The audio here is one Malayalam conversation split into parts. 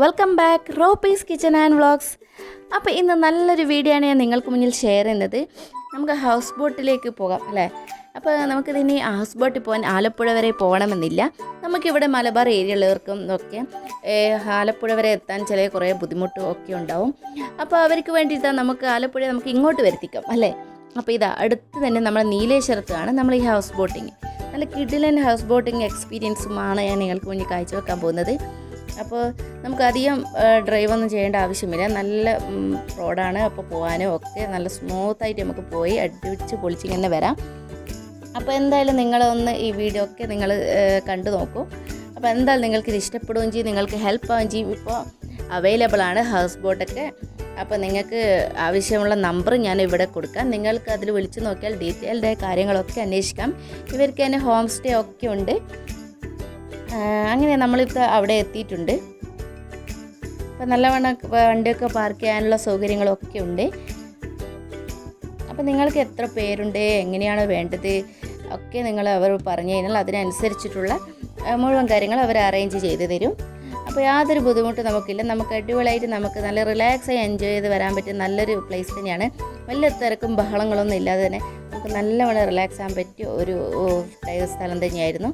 Welcome back Ropee's kitchen and vlogs അപ്പോൾ ഇന്ന് നല്ലൊരു വീഡിയോ ആണ് ഞാൻ നിങ്ങൾക്ക് മുന്നിൽ ഷെയർ ചെയ്യുന്നത്. നമുക്ക് ഹൗസ് ബോട്ടിലേക്ക് പോകാം അല്ലേ? അപ്പോൾ നമുക്കിതിനി ഹൗസ് ബോട്ടിൽ പോകാൻ ആലപ്പുഴ വരെ പോകണമെന്നില്ല. നമുക്കിവിടെ മലബാർ ഏരിയ ഉള്ളവർക്കും ഒക്കെ ആലപ്പുഴ വരെ എത്താൻ ചില കുറേ ബുദ്ധിമുട്ടും ഒക്കെ ഉണ്ടാവും. അപ്പോൾ അവർക്ക് വേണ്ടിയിട്ട് നമുക്ക് ആലപ്പുഴ നമുക്ക് ഇങ്ങോട്ട് വരുത്തിക്കാം അല്ലേ? അപ്പോൾ ഇതാ അടുത്ത് തന്നെ നമ്മൾ നീലേശ്വരത്താണ് നമ്മൾ ഈ ഹൗസ് ബോട്ടിങ് നല്ല കിഡിലൻ ഹൗസ് ബോട്ടിങ് എക്സ്പീരിയൻസുമാണ് ഞാൻ നിങ്ങൾക്ക് മുന്നിൽ കാഴ്ചവെക്കാൻ പോകുന്നത്. അപ്പോൾ നമുക്കധികം ഡ്രൈവൊന്നും ചെയ്യേണ്ട ആവശ്യമില്ല. നല്ല റോഡാണ്. അപ്പോൾ പോകാനും ഒക്കെ നല്ല സ്മൂത്തായിട്ട് നമുക്ക് പോയി അടിച്ച് പൊളിച്ച് ഇങ്ങനെ വരാം. അപ്പോൾ എന്തായാലും നിങ്ങളൊന്ന് ഈ വീഡിയോ ഒക്കെ നിങ്ങൾ കണ്ടു നോക്കൂ. അപ്പോൾ എന്തായാലും നിങ്ങൾക്ക് ഇത് ഇഷ്ടപ്പെടുകയും ചെയ്യും. നിങ്ങൾക്ക് ഹെൽപ്പ് ആവുകയും ചെയ്യും. ഇപ്പോൾ അവൈലബിൾ ആണ് ഹൗസ് ബോട്ടൊക്കെ അപ്പോൾ നിങ്ങൾക്ക് ആവശ്യമുള്ള നമ്പർ ഞാൻ ഇവിടെ കൊടുക്കാം. നിങ്ങൾക്ക് അതിൽ വിളിച്ച് നോക്കിയാൽ ഡീറ്റെയിൽഡ് കാര്യങ്ങളൊക്കെ അന്വേഷിക്കാം. ഇവർക്ക് തന്നെ ഹോം സ്റ്റേ ഒക്കെ ഉണ്ട്. അങ്ങനെ നമ്മളിപ്പോൾ അവിടെ എത്തിയിട്ടുണ്ട്. അപ്പോൾ നല്ലവണ്ണം വണ്ടിയൊക്കെ പാർക്ക് ചെയ്യാനുള്ള സൗകര്യങ്ങളൊക്കെ ഉണ്ട്. അപ്പം നിങ്ങൾക്ക് എത്ര പേരുണ്ട് എങ്ങനെയാണ് വേണ്ടത് ഒക്കെ നിങ്ങൾ അവർ പറഞ്ഞു കഴിഞ്ഞാൽ അതിനനുസരിച്ചിട്ടുള്ള മുഴുവൻ കാര്യങ്ങൾ അവർ അറേഞ്ച് ചെയ്ത് തരും. അപ്പോൾ യാതൊരു ബുദ്ധിമുട്ടും നമുക്കില്ല. നമുക്ക് അടിപൊളിയായിട്ട് നമുക്ക് നല്ല റിലാക്സ് ആയി എൻജോയ് ചെയ്ത് വരാൻ പറ്റിയ നല്ലൊരു പ്ലേസ് തന്നെയാണ്. വലിയ തിരക്കും ബഹളങ്ങളൊന്നും ഇല്ലാതെ തന്നെ നമുക്ക് നല്ലവണ്ണം റിലാക്സ് ആകാൻ പറ്റിയ ഒരു സ്ഥലം തന്നെയായിരുന്നു.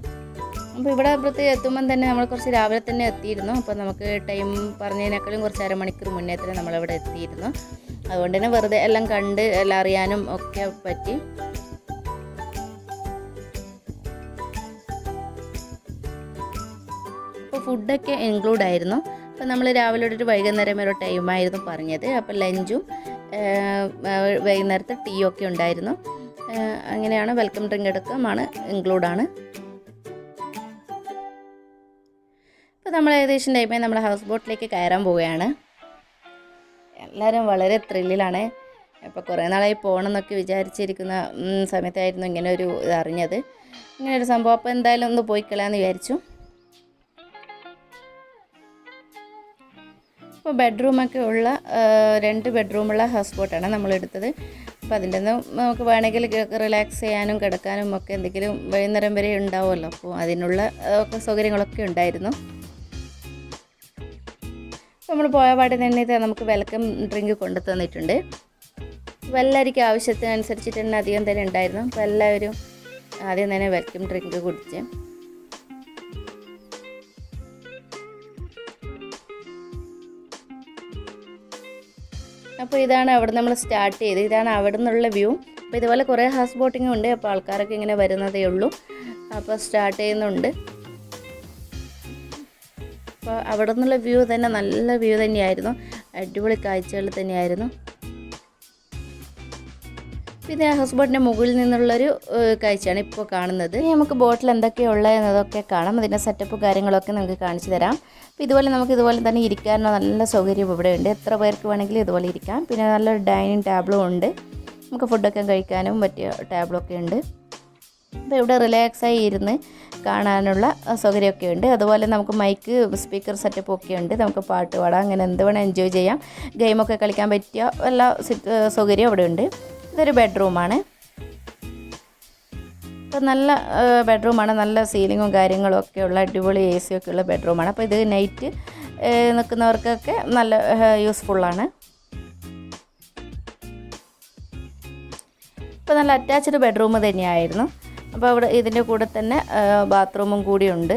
അപ്പോൾ ഇവിടെ പ്രത്യേകം എത്തുമ്പം തന്നെ നമ്മൾ കുറച്ച് രാവിലെ തന്നെ എത്തിയിരുന്നു. അപ്പോൾ നമുക്ക് ടൈം പറഞ്ഞതിനേക്കാളും കുറച്ച് അരമണിക്കൂർ മുന്നേ തന്നെ നമ്മളിവിടെ എത്തിയിരുന്നു. അതുകൊണ്ട് തന്നെ വെറുതെ എല്ലാം കണ്ട് എല്ലാം അറിയാനും ഒക്കെ പറ്റി. അപ്പോൾ ഫുഡൊക്കെ ഇൻക്ലൂഡ് ആയിരുന്നു. അപ്പോൾ നമ്മൾ രാവിലെ ഒരു വൈകുന്നേരം വരെ ടൈമായിരുന്നു പറഞ്ഞത്. അപ്പോൾ ലഞ്ചും വൈകുന്നേരത്തെ ടീ ഒക്കെ ഉണ്ടായിരുന്നു. അങ്ങനെയാണ് വെൽക്കം ഡ്രിങ്ക് എടുക്കുമാണ് ഇൻക്ലൂഡാണ് അപ്പോൾ നമ്മൾ ഏകദേശം ടൈമേ നമ്മൾ ഹൗസ് ബോട്ടിലേക്ക് കയറാൻ പോവുകയാണ്. എല്ലാവരും വളരെ ത്രില്ലിലാണ് അപ്പോൾ കുറേ നാളായി പോകണം എന്നൊക്കെ വിചാരിച്ചിരിക്കുന്ന സമയത്തായിരുന്നു ഇങ്ങനെ ഒരു ഇത് അറിഞ്ഞത്. ഇങ്ങനെ ഒരു സംഭവം. അപ്പോൾ എന്തായാലും ഒന്ന് പോയി കളയാമെന്ന് വിചാരിച്ചു. ഇപ്പോൾ ബെഡ്റൂമൊക്കെ ഉള്ള രണ്ട് ബെഡ്റൂമുള്ള ഹൗസ് ബോട്ടാണ് നമ്മൾ എടുത്തത്. അപ്പോൾ അതിന്റെ ഒന്നും നമുക്ക് വേണമെങ്കിൽ റിലാക്സ് ചെയ്യാനും കിടക്കാനും ഒക്കെ എന്തെങ്കിലും വൈകുന്നേരം വരെ ഉണ്ടാവുമല്ലോ. അപ്പോൾ അതിനുള്ള സൗകര്യങ്ങളൊക്കെ ഉണ്ടായിരുന്നു. നമ്മൾ പോയ പാടെ തന്നെ ഇത് നമുക്ക് വെൽക്കം ഡ്രിങ്ക് കൊണ്ടു തന്നിട്ടുണ്ട്. അപ്പോൾ എല്ലാവർക്കും ആവശ്യത്തിനനുസരിച്ചിട്ട് തന്നെ അധികം തന്നെ ഉണ്ടായിരുന്നു. അപ്പോൾ എല്ലാവരും ആദ്യം തന്നെ വെൽക്കം ഡ്രിങ്ക് കുടിച്ച്. അപ്പോൾ ഇതാണ് അവിടെ നമ്മൾ സ്റ്റാർട്ട് ചെയ്ത്. ഇതാണ് അവിടെ നിന്നുള്ള വ്യൂ അപ്പോൾ ഇതുപോലെ കുറേ ഹൗസ് ബോട്ടിങ്ങും ഉണ്ട്. അപ്പോൾ ആൾക്കാരൊക്കെ ഇങ്ങനെ വരുന്നതേ ഉള്ളൂ. അപ്പോൾ സ്റ്റാർട്ട് ചെയ്യുന്നുണ്ട്. അപ്പോൾ അവിടെ നിന്നുള്ള വ്യൂ തന്നെ നല്ല വ്യൂ തന്നെയായിരുന്നു. അടിപൊളി കാഴ്ചകൾ തന്നെയായിരുന്നു. പിന്നെ ഹൗസ് മുകളിൽ നിന്നുള്ളൊരു കാഴ്ചയാണ് ഇപ്പോൾ കാണുന്നത്. നമുക്ക് ബോട്ടിൽ എന്തൊക്കെയുള്ളത് എന്നതൊക്കെ കാണാം. അതിന്റെ സെറ്റപ്പ് കാര്യങ്ങളൊക്കെ നമുക്ക് കാണിച്ചു തരാം. അപ്പോൾ ഇതുപോലെ നമുക്ക് ഇതുപോലെ തന്നെ ഇരിക്കാനുള്ള നല്ല സൗകര്യം ഇവിടെ ഉണ്ട്. എത്ര പേർക്ക് വേണമെങ്കിലും ഇതുപോലെ ഇരിക്കാം. പിന്നെ നല്ലൊരു ഡൈനിങ് ടേബിളും ഉണ്ട്. നമുക്ക് ഫുഡൊക്കെ കഴിക്കാനും പറ്റിയ ടേബിളൊക്കെ ഉണ്ട്. അപ്പോൾ ഇവിടെ റിലാക്സായി ഇരുന്ന് കാണാനുള്ള സൗകര്യമൊക്കെ ഉണ്ട് അതുപോലെ നമുക്ക് മൈക്ക് സ്പീക്കർ സെറ്റപ്പ് ഒക്കെ ഉണ്ട്. നമുക്ക് പാട്ട് പാടാം. അങ്ങനെ എന്ത് വേണം എൻജോയ് ചെയ്യാം. ഗെയിമൊക്കെ കളിക്കാൻ പറ്റിയ എല്ലാ സിറ്റ് സൗകര്യവും അവിടെ ഉണ്ട്. ഇതൊരു ബെഡ്റൂമാണ് അപ്പം നല്ല ബെഡ്റൂമാണ് നല്ല സീലിങ്ങും കാര്യങ്ങളും ഒക്കെ ഉള്ള അടിപൊളി എ സി ഒക്കെ ഉള്ള ബെഡ്റൂമാണ് അപ്പോൾ ഇത് നൈറ്റ് നിൽക്കുന്നവർക്കൊക്കെ നല്ല യൂസ്ഫുള്ളാണ് ഇപ്പം നല്ല അറ്റാച്ച്ഡ് ബെഡ്റൂം തന്നെയായിരുന്നു. അപ്പോൾ അവിടെ ഇതിന്റെ കൂടെ തന്നെ ബാത്റൂമും കൂടിയുണ്ട്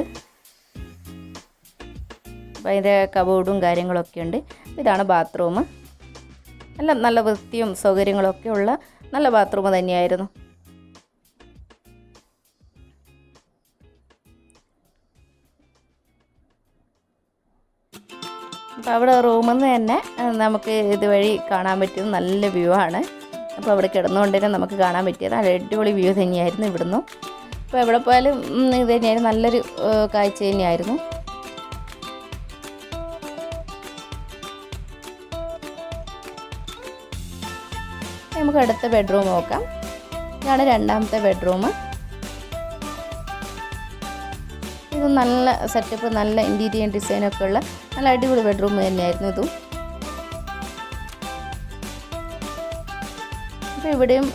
അപ്പോൾ അതിന്റെ കബോർഡും കാര്യങ്ങളൊക്കെ ഉണ്ട്. ഇതാണ് ബാത്റൂം. നല്ല നല്ല വൃത്തിയും സൗകര്യങ്ങളൊക്കെ ഉള്ള നല്ല ബാത്റൂം തന്നെയായിരുന്നു. അപ്പോൾ അവിടെ റൂമിൽ നിന്ന് തന്നെ നമുക്ക് ഇതുവഴി കാണാൻ പറ്റുന്ന നല്ല വ്യൂ ആണ്. അപ്പോൾ അവിടെ കിടന്നുകൊണ്ട് തന്നെ നമുക്ക് കാണാൻ പറ്റിയത്. നല്ല അടിപൊളി വ്യൂ തന്നെയായിരുന്നു ഇവിടുന്ന്. അപ്പോൾ എവിടെ പോയാലും ഇത് തന്നെയായിരുന്നു. നല്ലൊരു കാഴ്ച തന്നെയായിരുന്നു. നമുക്ക് അടുത്ത ബെഡ്റൂം നോക്കാം. ഇതാണ് രണ്ടാമത്തെ ബെഡ്റൂം. ഇത് നല്ല സെറ്റപ്പ് നല്ല ഇന്റീരിയർ ഡിസൈനൊക്കെ ഉള്ള നല്ല അടിപൊളി ബെഡ്റൂം തന്നെയായിരുന്നു ഇതും. ഇവിടെയും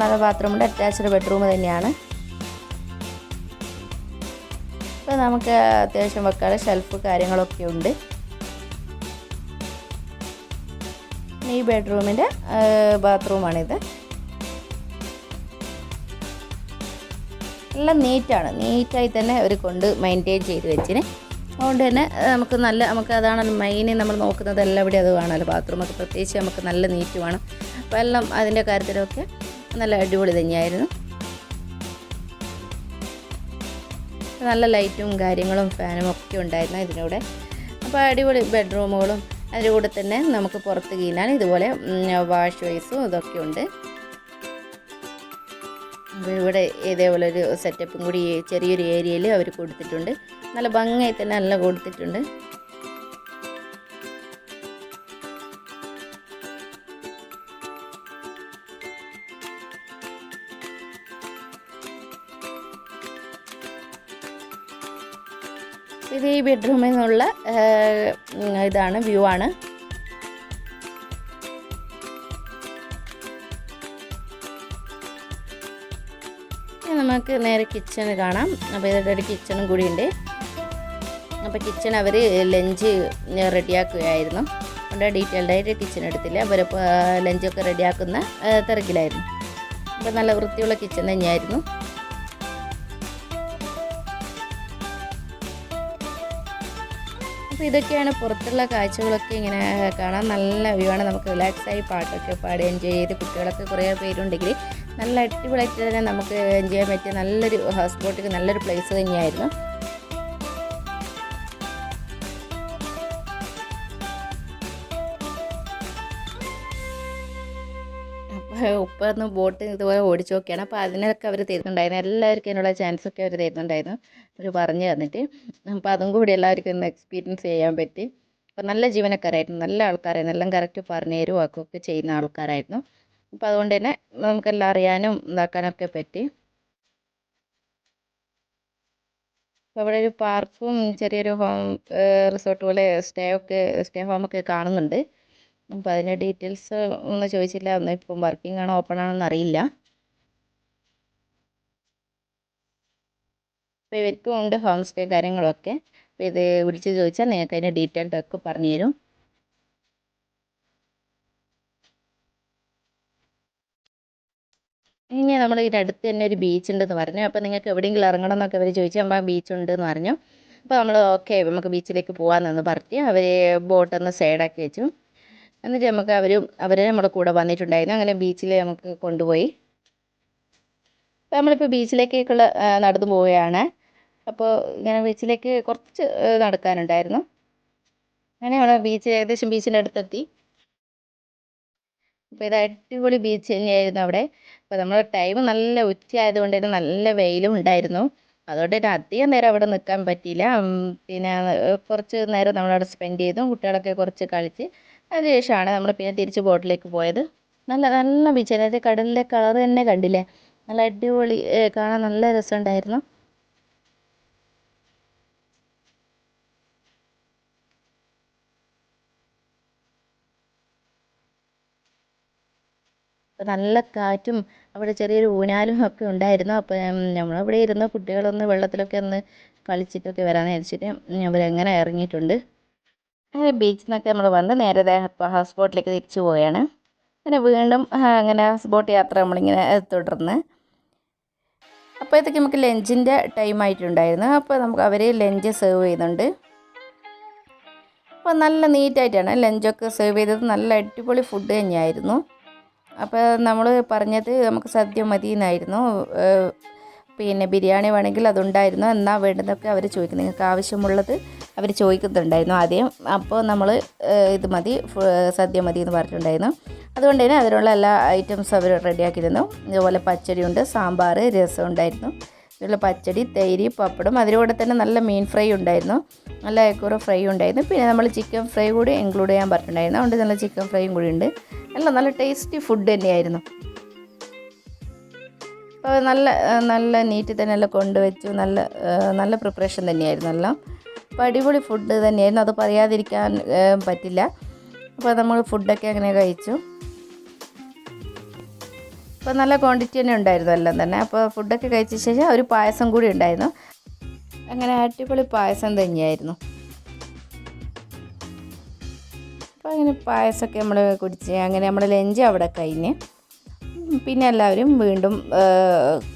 നല്ല ബാത്റൂമുണ്ട്. അറ്റാച്ച്ഡ് ബെഡ്റൂം തന്നെയാണ്. അപ്പോൾ നമുക്ക് അത്യാവശ്യം വെക്കാതെ ഷെൽഫ് കാര്യങ്ങളൊക്കെ ഉണ്ട്. ഈ ബെഡ്റൂമിന്റെ ബാത്റൂമാണിത്. എല്ലാം നീറ്റാണ്. നീറ്റായി തന്നെ അവർ കൊണ്ട് മെയിന്റെയിൻ ചെയ്ത് വെച്ചിന്. അതുകൊണ്ട് തന്നെ നമുക്ക് നല്ല നമുക്ക് അതാണല്ലോ മെയിൻ നമ്മൾ നോക്കുന്നത് എല്ലാം ഇവിടെ അത് കാണാമല്ലോ. ബാത്റൂമൊക്കെ പ്രത്യേകിച്ച് നമുക്ക് നല്ല നീറ്റ് വേണം. എല്ലാം അതിന്റെ കാര്യത്തിലൊക്കെ നല്ല അടിപൊളി തന്നെയായിരുന്നു. നല്ല ലൈറ്റും കാര്യങ്ങളും ഫാനും ഒക്കെ ഉണ്ടായിരുന്നു ഇതിനൂടെ അപ്പോൾ അടിപൊളി ബെഡ്റൂമുകളും അതിന്റെ കൂടെ തന്നെ നമുക്ക് പുറത്ത് കീഴാൻ ഇതുപോലെ വാഷ് വൈസും ഇതൊക്കെ ഉണ്ട്. ഇവിടെ ഇതേപോലെ ഒരു സെറ്റപ്പും കൂടി ചെറിയൊരു ഏരിയയിൽ അവർ കൊടുത്തിട്ടുണ്ട്. നല്ല ഭംഗിയായി തന്നെ നല്ല കൊടുത്തിട്ടുണ്ട്. ഇത് ഈ ബെഡ്റൂമിൽ നിന്നുള്ള ഇതാണ് വ്യൂ ആണ്. നമുക്ക് നേരെ കിച്ചണ് കാണാം. അപ്പോൾ ഇതിന്റെ ഒരു കിച്ചണും കൂടി ഉണ്ട്. അപ്പോൾ കിച്ചൺ അവർ ലഞ്ച് റെഡിയാക്കുകയായിരുന്നു അതുകൊണ്ട് ഡീറ്റെയിൽഡ് ആയിട്ട് കിച്ചൺ എടുത്തില്ല. അവരപ്പോൾ ലഞ്ചൊക്കെ റെഡിയാക്കുന്ന തിരക്കിലായിരുന്നു. അപ്പോൾ നല്ല വൃത്തിയുള്ള കിച്ചൺ തന്നെയായിരുന്നു. അപ്പോൾ ഇതൊക്കെയാണ് പുറത്തുള്ള കാഴ്ചകളൊക്കെ ഇങ്ങനെ കാണാൻ നല്ല വ്യൂ ആണ്. നമുക്ക് റിലാക്സായി പാട്ടൊക്കെ പാടി എൻജോയ് ചെയ്ത് കുട്ടികളൊക്കെ കുറേ പേരുണ്ടെങ്കിൽ നല്ല അടിപൊളിയായിട്ട് തന്നെ നമുക്ക് എൻജോയ് ചെയ്യാൻ പറ്റിയ നല്ലൊരു ഹൗസ് ബോട്ടിക്ക് നല്ലൊരു പ്ലേസ് തന്നെയായിരുന്നു. ഉപ്പൊന്ന് ബോട്ട് ഇതുപോലെ ഓടിച്ചു നോക്കിയാണ് അപ്പോൾ അതിനൊക്കെ അവർ തരുന്നുണ്ടായിരുന്നു. എല്ലാവർക്കും അതിനുള്ള ചാൻസ് ഒക്കെ അവർ തരുന്നുണ്ടായിരുന്നു. അവർ പറഞ്ഞു തന്നിട്ട്. അപ്പോൾ അതും കൂടി എല്ലാവർക്കും ഒന്ന് എക്സ്പീരിയൻസ് ചെയ്യാൻ പറ്റി. അപ്പോൾ നല്ല ജീവനക്കാരായിരുന്നു. നല്ല ആൾക്കാരായിരുന്നു. എല്ലാം കറക്റ്റ് പറഞ്ഞു തരുമോ ഒക്കെ ചെയ്യുന്ന ആൾക്കാരായിരുന്നു. അപ്പോൾ അതുകൊണ്ട് തന്നെ നമുക്കെല്ലാം അറിയാനും ഇതാക്കാനൊക്കെ പറ്റി. അപ്പോൾ അവിടെ ഒരു പാർക്കും ചെറിയൊരു ഹോം റിസോർട്ട് പോലെ സ്റ്റേ ഒക്കെ സ്റ്റേ ഹോമൊക്കെ കാണുന്നുണ്ട്. അപ്പോൾ അതിന്റെ ഡീറ്റെയിൽസ് ഒന്നും ചോദിച്ചില്ല. ഒന്നും ഇപ്പം വർക്കിംഗ് ആണോ ഓപ്പൺ ആണോ എന്നറിയില്ല അപ്പോൾ ഇവർക്കും ഉണ്ട് ഹോം സ്റ്റേ കാര്യങ്ങളൊക്കെ. അപ്പോൾ ഇത് വിളിച്ച് ചോദിച്ചാൽ നിങ്ങൾക്ക് അതിന്റെ ഡീറ്റെയിൽഡ് ഒക്കെ പറഞ്ഞു തരും. ഇനി നമ്മൾ ഇതിന്റെ അടുത്ത് തന്നെ ഒരു ബീച്ച് ഉണ്ടെന്ന് പറഞ്ഞു. അപ്പോൾ നിങ്ങൾക്ക് എവിടെയെങ്കിലും ഇറങ്ങണം എന്നൊക്കെ അവർ ചോദിച്ചു അപ്പോൾ ബീച്ച് ഉണ്ടെന്ന് പറഞ്ഞു. അപ്പോൾ നമ്മൾ ഓക്കെ നമുക്ക് ബീച്ചിലേക്ക് പോകാമെന്ന് പറഞ്ഞ് അവർ ബോട്ടൊന്ന് സൈഡാക്കി വെച്ചു. എന്നിട്ട് നമുക്ക് അവരും അവർ നമ്മുടെ കൂടെ വന്നിട്ടുണ്ടായിരുന്നു. അങ്ങനെ ബീച്ചിൽ നമുക്ക് കൊണ്ടുപോയി. അപ്പോൾ നമ്മളിപ്പോൾ ബീച്ചിലേക്കുള്ള നടന്നു പോവുകയാണ്. അപ്പോൾ ഇങ്ങനെ ബീച്ചിലേക്ക് കുറച്ച് നടക്കാനുണ്ടായിരുന്നു. അങ്ങനെ നമ്മൾ ബീച്ച് ഏകദേശം ബീച്ചിന്റെ അടുത്തെത്തി. അപ്പോൾ ഇത് അടിപൊളി ബീച്ച് തന്നെയായിരുന്നു അവിടെ. അപ്പോൾ നമ്മുടെ ടൈം നല്ല ഉച്ച ആയതുകൊണ്ട് തന്നെ നല്ല വെയിലും ഉണ്ടായിരുന്നു. അതുകൊണ്ട് തന്നെ അധികം നേരം അവിടെ നിൽക്കാൻ പറ്റിയില്ല. പിന്നെ കുറച്ച് നേരം നമ്മളവിടെ സ്പെൻഡ് ചെയ്തു. കുട്ടികളൊക്കെ കുറച്ച് കളിച്ച് അതിനുശേഷമാണ് നമ്മൾ പിന്നെ തിരിച്ച് ബോട്ടിലേക്ക് പോയത്. നല്ല നല്ല ബീച്ച് അതായത് കടലിലെ കളർ തന്നെ കണ്ടില്ലേ? നല്ല അടിപൊളി കാണാൻ നല്ല രസമുണ്ടായിരുന്നു. അപ്പോൾ നല്ല കാറ്റും അവിടെ ചെറിയൊരു ഊഞ്ഞാലും ഒക്കെ ഉണ്ടായിരുന്നു. അപ്പോൾ നമ്മളവിടെ ഇരുന്ന് കുട്ടികളൊന്ന് വെള്ളത്തിലൊക്കെ ഒന്ന് കളിച്ചിട്ടൊക്കെ വരാമെന്ന് വിചാരിച്ചിട്ട് അവരങ്ങനെ ഇറങ്ങിയിട്ടുണ്ട്. അങ്ങനെ ബീച്ചിൽ നിന്നൊക്കെ നമ്മൾ വന്ന് നേരെ ഹൗസ് ബോട്ടിലേക്ക് തിരിച്ചു പോവുകയാണ് അങ്ങനെ വീണ്ടും അങ്ങനെ ഹൗസ് ബോട്ട് യാത്ര നമ്മളിങ്ങനെ തുടർന്ന്. അപ്പോഴത്തേക്ക് നമുക്ക് ലഞ്ചിന്റെ ടൈം ആയിട്ടുണ്ടായിരുന്നു. അപ്പോൾ നമുക്ക് അവർ ലഞ്ച് സെർവ് ചെയ്യുന്നുണ്ട്. അപ്പോൾ നല്ല നീറ്റായിട്ടാണ് ലഞ്ചൊക്കെ സെർവ് ചെയ്തത്. നല്ല അടിപൊളി ഫുഡ് തന്നെയായിരുന്നു. അപ്പോൾ നമ്മൾ പറഞ്ഞത് നമുക്ക് സദ്യ മതി എന്നായിരുന്നു പിന്നെ ബിരിയാണി വേണമെങ്കിൽ അതുണ്ടായിരുന്നു. എന്നാ വേണ്ടതൊക്കെ അവർ ചോദിക്കും നിങ്ങൾക്ക് ആവശ്യമുള്ളത് അവർ ചോദിക്കുന്നുണ്ടായിരുന്നു. ആദ്യം അപ്പോൾ നമ്മൾ ഇത് മതി സദ്യ മതി എന്ന് പറഞ്ഞിട്ടുണ്ടായിരുന്നു. അതുകൊണ്ട് തന്നെ അതിനുള്ള എല്ലാ ഐറ്റംസും അവർ റെഡിയാക്കിയിരുന്നു. ഇതുപോലെ പച്ചടിയുണ്ട് സാമ്പാർ രസം ഉണ്ടായിരുന്നു. ഇതിലുള്ള പച്ചടി തൈരി പപ്പടം അതിലൂടെ തന്നെ നല്ല മീൻ ഫ്രൈ ഉണ്ടായിരുന്നു. നല്ല ഏക്കൂറ ഫ്രൈ ഉണ്ടായിരുന്നു. പിന്നെ നമ്മൾ ചിക്കൻ ഫ്രൈ കൂടി ഇൻക്ലൂഡ് ചെയ്യാൻ പറഞ്ഞിട്ടുണ്ടായിരുന്നു. അതുകൊണ്ട് നല്ല ചിക്കൻ ഫ്രൈയും കൂടി ഉണ്ട്. നല്ല നല്ല ടേസ്റ്റി ഫുഡ് തന്നെയായിരുന്നു. അപ്പോൾ നല്ല നല്ല നീറ്റിൽ തന്നെ എല്ലാം കൊണ്ടുവച്ചു. നല്ല നല്ല പ്രിപ്പറേഷൻ തന്നെയായിരുന്നു എല്ലാം അപ്പോൾ അടിപൊളി ഫുഡ് തന്നെയായിരുന്നു. അത് പറയാതിരിക്കാൻ പറ്റില്ല. അപ്പോൾ നമ്മൾ ഫുഡൊക്കെ അങ്ങനെ കഴിച്ചു. അപ്പോൾ നല്ല ക്വാണ്ടിറ്റി തന്നെ ഉണ്ടായിരുന്നു എല്ലാം തന്നെ. അപ്പോൾ ഫുഡൊക്കെ കഴിച്ച ശേഷം ഒരു പായസം കൂടി ഉണ്ടായിരുന്നു. അങ്ങനെ അടിപൊളി പായസം തന്നെയായിരുന്നു. അപ്പോൾ അങ്ങനെ പായസമൊക്കെ നമ്മൾ കുടിച്ച് അങ്ങനെ നമ്മുടെ ലഞ്ച് അവിടെ കഴിഞ്ഞ്. പിന്നെ എല്ലാവരും വീണ്ടും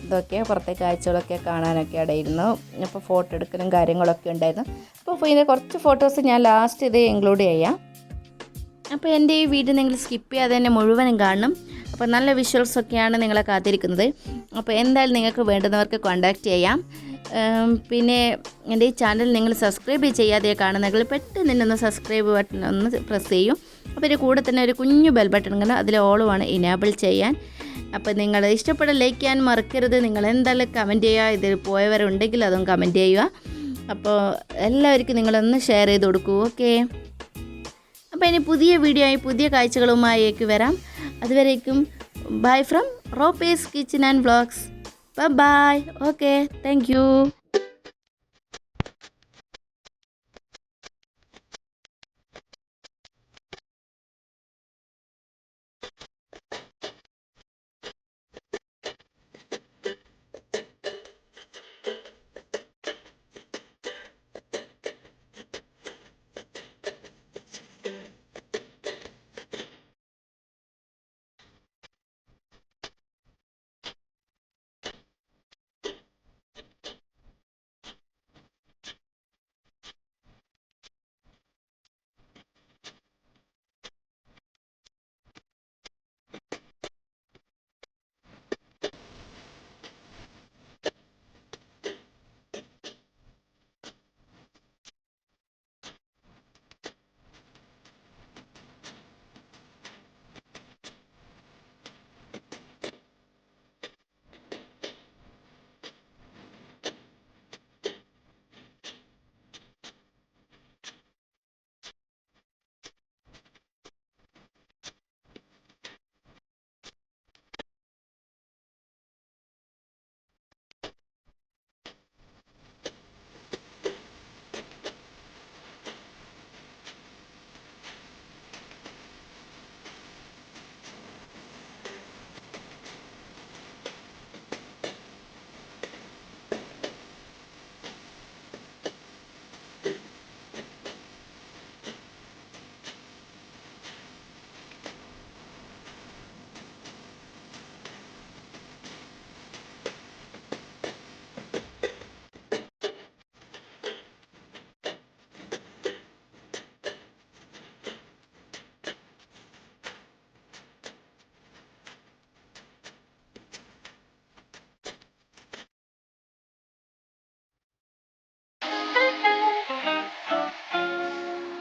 ഇതൊക്കെ പുറത്തെ കാഴ്ചകളൊക്കെ കാണാനൊക്കെ ഇടയിരുന്നു. അപ്പോൾ ഫോട്ടോ എടുക്കലും കാര്യങ്ങളൊക്കെ ഉണ്ടായിരുന്നു. അപ്പോൾ ഇതിന്റെ കുറച്ച് ഫോട്ടോസ് ഞാൻ ലാസ്റ്റ് ഇത് ഇൻക്ലൂഡ് ചെയ്യാം. അപ്പോൾ എന്റെ ഈ വീഡിയോ നിങ്ങൾ സ്കിപ്പ് ചെയ്യാതെ തന്നെ മുഴുവനും കാണണം. അപ്പോൾ നല്ല വിഷ്വൽസ് ഒക്കെയാണ് നിങ്ങളെ കാത്തിരിക്കുന്നത്. അപ്പോൾ എന്തായാലും നിങ്ങൾക്ക് വേണ്ടുന്നവർക്ക് കോൺടാക്റ്റ് ചെയ്യാം. പിന്നെ എന്റെ ഈ ചാനൽ നിങ്ങൾ സബ്സ്ക്രൈബ് ചെയ്യാതെ കാണുന്നെങ്കിൽ പെട്ടെന്ന് തന്നെ ഒന്ന് സബ്സ്ക്രൈബ് ബട്ടൺ ഒന്ന് പ്രസ് ചെയ്യും. അപ്പോൾ ഇതിന്റെ കൂടെ തന്നെ ഒരു കുഞ്ഞു ബെൽ ബട്ടൺ കണ്ട് അതിൽ ഓളുമാണ് ഇനേബിൾ ചെയ്യാൻ. അപ്പോൾ നിങ്ങൾ ഇഷ്ടപ്പെട്ട ലൈക്ക് ചെയ്യാൻ മറക്കരുത്. നിങ്ങൾ എന്തായാലും കമന്റ് ചെയ്യുക. ഇതിൽ പോയവരുണ്ടെങ്കിൽ അതും കമന്റ് ചെയ്യുക. അപ്പോൾ എല്ലാവർക്കും നിങ്ങളൊന്ന് ഷെയർ ചെയ്ത് കൊടുക്കൂ. ഓക്കെ അപ്പോൾ ഇനി പുതിയ വീഡിയോ ആയി പുതിയ കാഴ്ചകളുമായേക്ക് വരാം. അതുവരേക്കും bye from Ropee's kitchen and vlogs bye okay thank